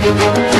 Bir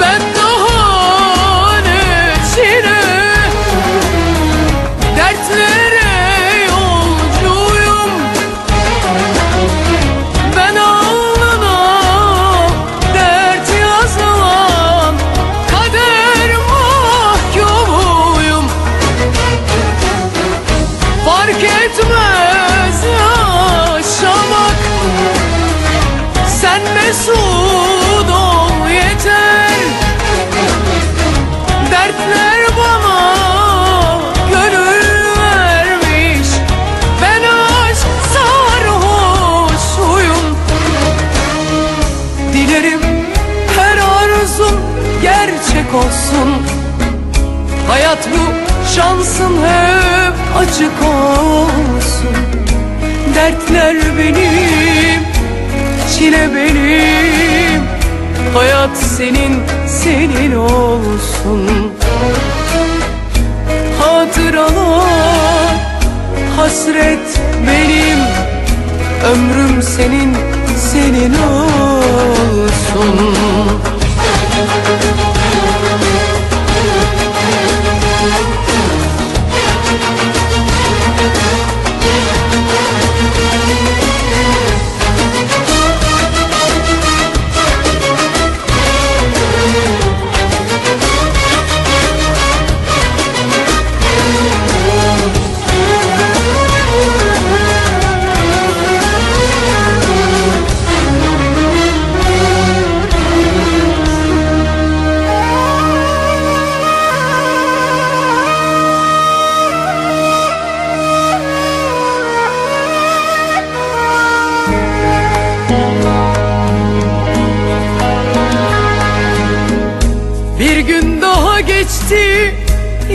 Ben daha ne çile Dertlere yolcuyum. Ben alnına dert yazan Kader mahkumuyum. Fark etmez yaşamak. Sen mesut olsun. Hayat bu şansın hep açık olsun. Dertler benim, çile benim. Hayat senin, senin olsun. Hatıralar, hasret benim. Ömrüm senin, senin olsun. Bir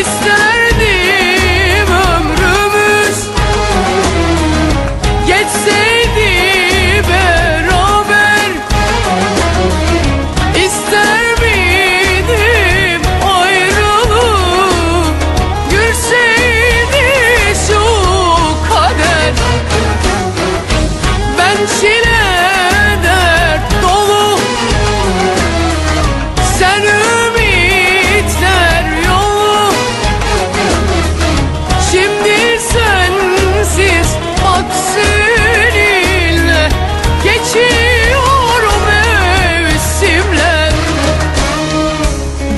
İsterdim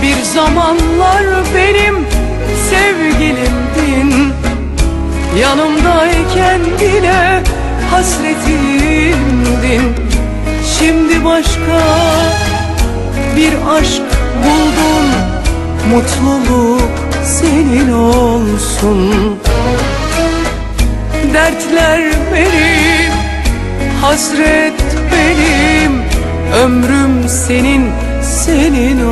Bir zamanlar benim sevgilimdin Yanımdayken bile hasretimdin Şimdi başka bir aşk buldun Mutluluk senin olsun. Dertler benim Hasret benim. Ömrüm senin, senin